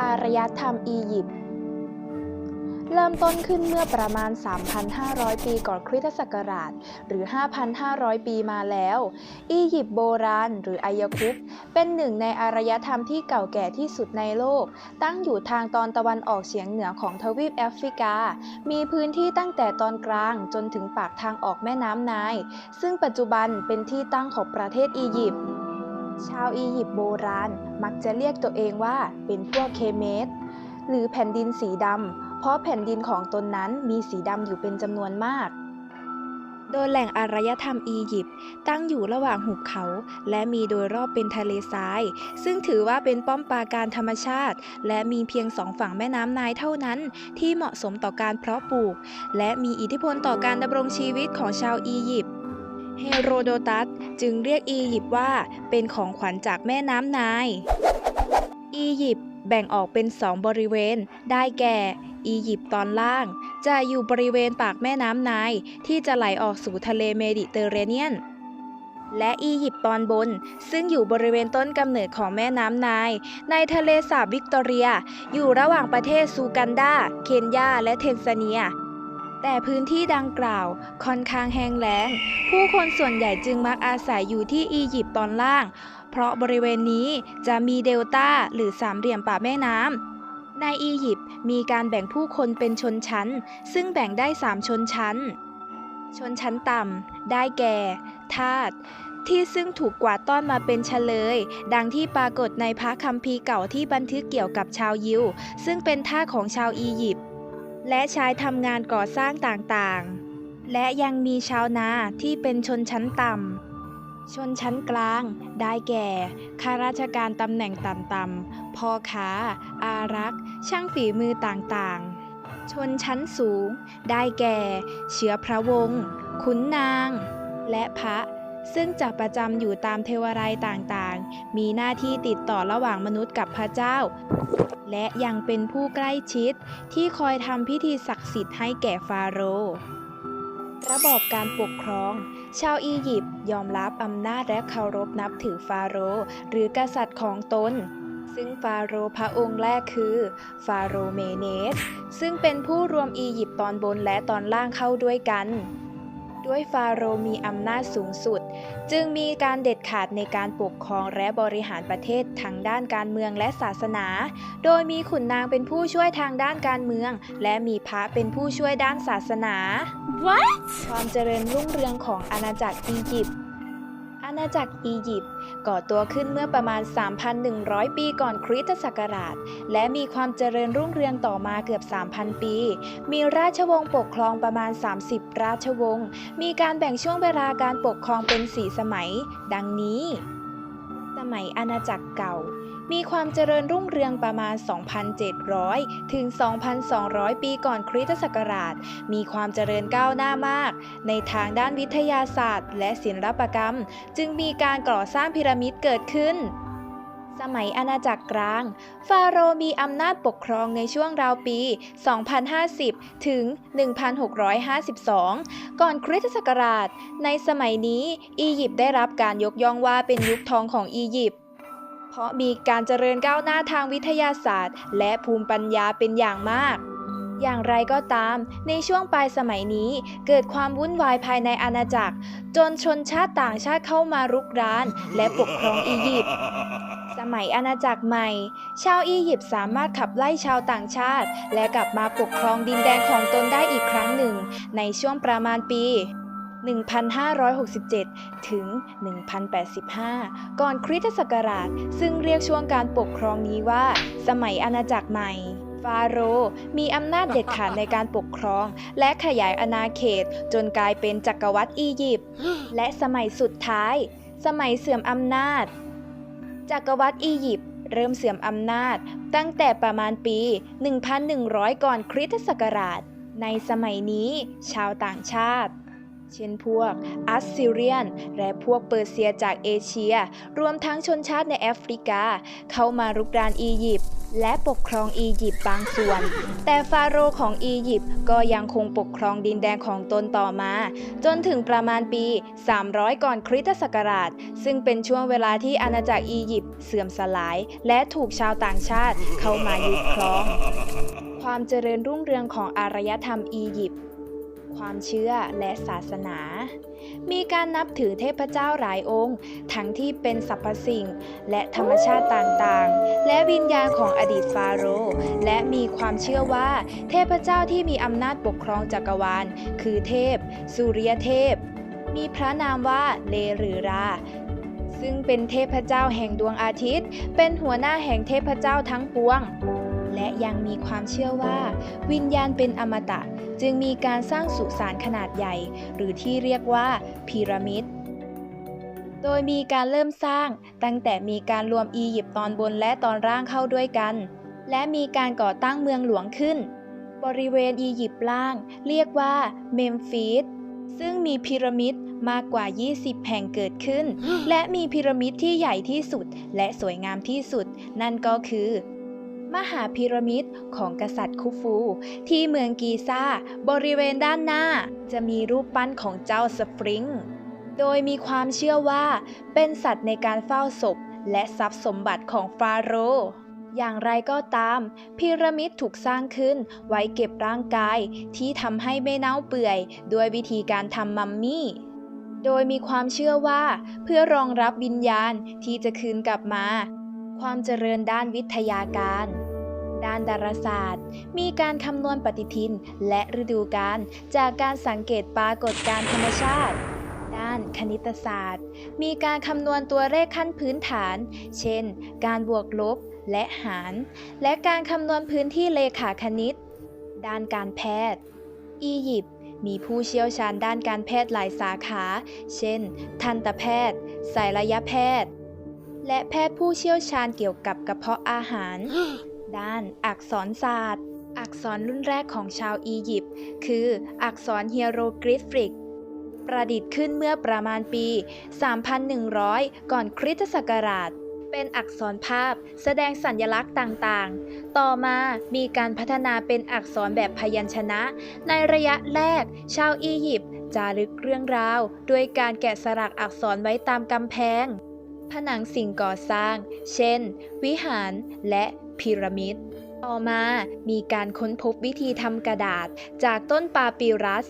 อารยธรรมอียิปต์เริ่มต้นขึ้นเมื่อประมาณ 3,500 ปีก่อนคริสตศักราช หรือ 5,500 ปีมาแล้ว อียิปต์โบราณ หรืออายคุปเป็นหนึ่งในอารยธรรมที่เก่าแก่ที่สุดในโลก ตั้งอยู่ทางตอนตะวันออกเฉียงเหนือของทวีปแอฟริกา มีพื้นที่ตั้งแต่ตอนกลางจนถึงปากทางออกแม่น้ำไนล์ซึ่งปัจจุบันเป็นที่ตั้งของประเทศอียิปต์ ชาวอียิปต์โบราณมักจะเรียกตัวเองว่าเป็นพวกเคเมสหรือแผ่นดินสีดำ เพราะแผ่นดินของตนนั้นมีสีดำอยู่เป็นจำนวนมาก โดยแหล่งอารยธรรมอียิปต์ตั้งอยู่ระหว่างหุบเขา และมีโดยรอบเป็นทะเลทราย ซึ่งถือว่าเป็นป้อมปราการธรรมชาติ และมีเพียงสองฝั่งแม่น้ำไนายเท่านั้น ที่เหมาะสมต่อการเพาะปลูก และมีอิทธิพลต่อการดำรงชีวิตของชาวอียิปต์ เฮโรโดตัสจึงเรียกอียิปต์ว่าเป็นของขวัญจากแม่น้ำไนายอียิปต์แบ่งออกเป็นสองบริเวณ ได้แก่ อียิปต์ตอนล่าง จะอยู่บริเวณปากแม่น้ำไนายที่จะไหลออกสู่ทะเลเมดิเตอร์เรเนียน และอียิปต์ตอนบน ซึ่งอยู่บริเวณต้นกำเนิดของแม่น้ำไนายในทะเลสาบวิกตอเรีย อยู่ระหว่างประเทศซูกันดา เคนยา และเทนซาเนีย แต่พื้นที่ดังกล่าวค่อนข้างแห้งแล้ง ผู้คนส่วนใหญ่จึงมักอาศัยอยู่ที่อียิปต์ตอนล่าง เพราะบริเวณนี้จะมีเดลต้าหรือสามเหลี่ยมป่าแม่น้ำในอียิปต์มีการแบ่งผู้คนเป็นชนชั้น ซึ่งแบ่งได้3ชนชั้น ชนชั้นต่ำได้แก่ ทาสที่ซึ่งถูกกวาดต้อนมาเป็นเฉลย ดังที่ปรากฏในพระคัมภีร์เก่าที่บันทึกเกี่ยวกับชาวยิว ซึ่งเป็นท่าของชาวอียิปต์ และใช้ทำงานก่อสร้างต่างๆ และยังมีชาวนาที่เป็นชนชั้นต่ำ ชนชั้นกลาง ได้แก่ ข้าราชการตำแหน่งต่ำๆพ่อค้า อารักษ์ ช่างฝีมือต่างๆ ชนชั้นสูง ได้แก่ เชื้อพระวงศ์ ขุนนาง และพระซึ่งจะประจำอยู่ตามเทวไรยต่างๆ มีหน้าที่ติดต่อระหว่างมนุษย์กับพระเจ้า และยังเป็นผู้ใกล้ชิดที่คอยทำพิธีศักดิ์สิทธิ์ให้แก่ฟาโรห์ระบอบการปกครอง ชาวอียิปต์ยอมรับอำนาจและเคารพนับถือฟาโรห์หรือกษัตริย์ของตน ซึ่งฟาโรห์พระองค์แรกคือ ฟาโรห์เมเนส ซึ่งเป็นผู้รวมอียิปต์ตอนบนและตอนล่างเข้าด้วยกัน ด้วยฟาโรห์มีอำนาจสูงสุด จึงมีการเด็ดขาดในการปกครองและบริหารประเทศทางด้านการเมืองและศาสนา โดยมีขุนนางเป็นผู้ช่วยทางด้านการเมือง และมีพระเป็นผู้ช่วยด้านศาสนา What? ความเจริญรุ่งเรืองของอาณาจักรอียิปต์อา ณาจักรอียิปต์ก่อตัวขึ้นเมื่อประมาณ 3,100 ปีก่อนคริสตศักราช และมีความเจริญรุ่งเรืองต่อมาเกือบ 3,000 ปี มีราชวงศ์ปกครองประมาณ 30 ราชวงศ์มีการแบ่งช่วงเวลาการปกครองเป็น 4 สมัย ดังนี้ สมัยอาณาจักรเก่า มีความเจริญรุ่งเรืองประมาณ 2,700 ถึง 2,200 ปีก่อนคริสตศักราช มีความเจริญก้าวหน้ามาก ในทางด้านวิทยาศาสตร์ และศิลปกรรม จึงมีการก่อสร้างพีระมิดเกิดขึ้นสมัยอาณาจักรกลาง ฟาโรห์มีอำนาจปกครองในช่วงราวปี 2050 ถึง 1652 ก่อนคริสตศักราช ในสมัยนี้ อียิปต์ได้รับการยกย่องว่าเป็นยุคทองของอียิปต์ เพราะมีการเจริญก้าวหน้าทางวิทยาศาสตร์ และภูมิปัญญาเป็นอย่างมาก อย่างไรก็ตาม ในช่วงปลายสมัยนี้เกิดความวุ่นวายภายในอาณาจักร จนชนชาติต่างชาติเข้ามารุกราน และปกครองอียิปต์สมัยอาณาจักรใหม่ ชาวอียิปต์สามารถขับไล่ชาวต่างชาติ และกลับมาปกครองดินแดนของตนได้อีกครั้งหนึ่ง ในช่วงประมาณปี 1567 ถึง 1085 ก่อนคริสตศักราช ซึ่งเรียกช่วงการปกครองนี้ว่า สมัยอาณาจักรใหม่ฟาโรห์มีอำนาจเด็ดขาดในการปกครอง และขยายอาณาเขตจนกลายเป็นจักรวรรดิอียิปต์และสมัยสุดท้าย สมัยเสื่อมอำนาจ จักรวรรดิอียิปต์เริ่มเสื่อมอำนาจ ตั้งแต่ประมาณปี 1,100 ก่อนคริสตศักราช ในสมัยนี้ ชาวต่างชาติ เช่นพวกอัสซีเรียน และพวกเปอร์เซียจากเอเชีย รวมทั้งชนชาติในแอฟริกา เข้ามารุกรานอียิปต์และปกครองอียิปต์บางส่วน แต่ฟาโรห์ของอียิปต์ก็ยังคงปกครองดินแดนของตนต่อมา จนถึงประมาณปี 300 ก่อนคริสตศักราช ซึ่งเป็นช่วงเวลาที่อาณาจักรอียิปต์เสื่อมสลาย และถูกชาวต่างชาติเข้ามายึดครอง ความเจริญรุ่งเรืองของอารยธรรมอียิปต์ ความเชื่อและศาสนา มีการนับถือเทพเจ้าหลายองค์ ทั้งที่เป็นสรรพสิ่ง และธรรมชาติต่างๆ และวิญญาณของอดีตฟาโรห์และมีความเชื่อว่า เทพเจ้าที่มีอำนาจปกครองจักรวาล คือเทพ สุริยเทพ มีพระนามว่าเลหรือราซึ่งเป็นเทพเจ้าแห่งดวงอาทิตย์ เป็นหัวหน้าแห่งเทพเจ้าทั้งปวง และยังมีความเชื่อว่า วิญญาณเป็นอมตะ จึงมีการสร้างสุสานขนาดใหญ่ หรือที่เรียกว่าพีระมิดโดยมีการเริ่มสร้างตั้งแต่มีการรวมอียิปต์ตอนบนและตอนล่างเข้าด้วยกัน และมีการก่อตั้งเมืองหลวงขึ้น บริเวณอียิปต์ล่าง เรียกว่าเมมฟิสซึ่งมีพีระมิดมากกว่า 20 แห่งเกิดขึ้น และมีพีระมิดที่ใหญ่ที่สุด และสวยงามที่สุด นั่นก็คือ มหาพีระมิดของกษัตริย์คุฟู ที่เมืองกีซาบริเวณด้านหน้า จะมีรูปปั้นของเจ้าสฟริงค์โดยมีความเชื่อว่าเป็นสัตว์ในการเฝ้าศพ และทรัพย์สมบัติของฟาโรห์อย่างไรก็ตาม พีระมิดถูกสร้างขึ้นไว้เก็บร่างกาย ที่ทำให้ไม่เน่าเปื่อย ด้วยวิธีการทำมัมมี่ โดยมีความเชื่อว่า เพื่อรองรับวิญญาณที่จะคืนกลับมา ความเจริญด้านวิทยาการ ด้านดาราศาสตร์ มีการคำนวณปฏิทินและฤดูกาลจากการสังเกตปรากฏการธรรมชาติ ด้านคณิตศาสตร์ มีการคำนวณตัวเลขขั้นพื้นฐาน เช่น การบวกลบและหาร และการคำนวณพื้นที่เลขาคณิต ด้านการแพทย์ อียิปต์มีผู้เชี่ยวชาญด้านการแพทย์หลายสาขา เช่น ทันตแพทย์ศัลยแพทย์ และแพทย์ผู้เชี่ยวชาญเกี่ยวกับกระเพาะอาหาร ด้านอักษรศาสตร์ อักษรรุ่นแรกของชาวอียิปต์คืออักษรเฮียโรกริฟิก ประดิษฐ์ขึ้นเมื่อประมาณปี 3,100 ก่อนคริสตศักราช เป็นอักษรภาพแสดงสัญลักษณ์ต่างๆ ต่อมามีการพัฒนาเป็นอักษรแบบพยัญชนะ ในระยะแรก ชาวอียิปต์จารึกเรื่องราวด้วยการแกะสลักอักษรไว้ตามกำแพงผนังสิ่งก่อสร้าง เช่น วิหารและ พีระมิด ต่อมามีการค้นพบวิธีทำกระดาษจากต้นปาปิรัส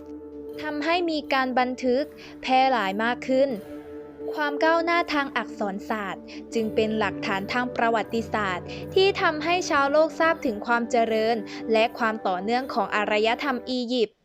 ทำให้มีการบันทึกแพร่หลายมากขึ้น ความก้าวหน้าทางอักษรศาสตร์ จึงเป็นหลักฐานทางประวัติศาสตร์ ที่ทำให้ชาวโลกทราบถึงความเจริญ และความต่อเนื่องของอารยธรรมอียิปต์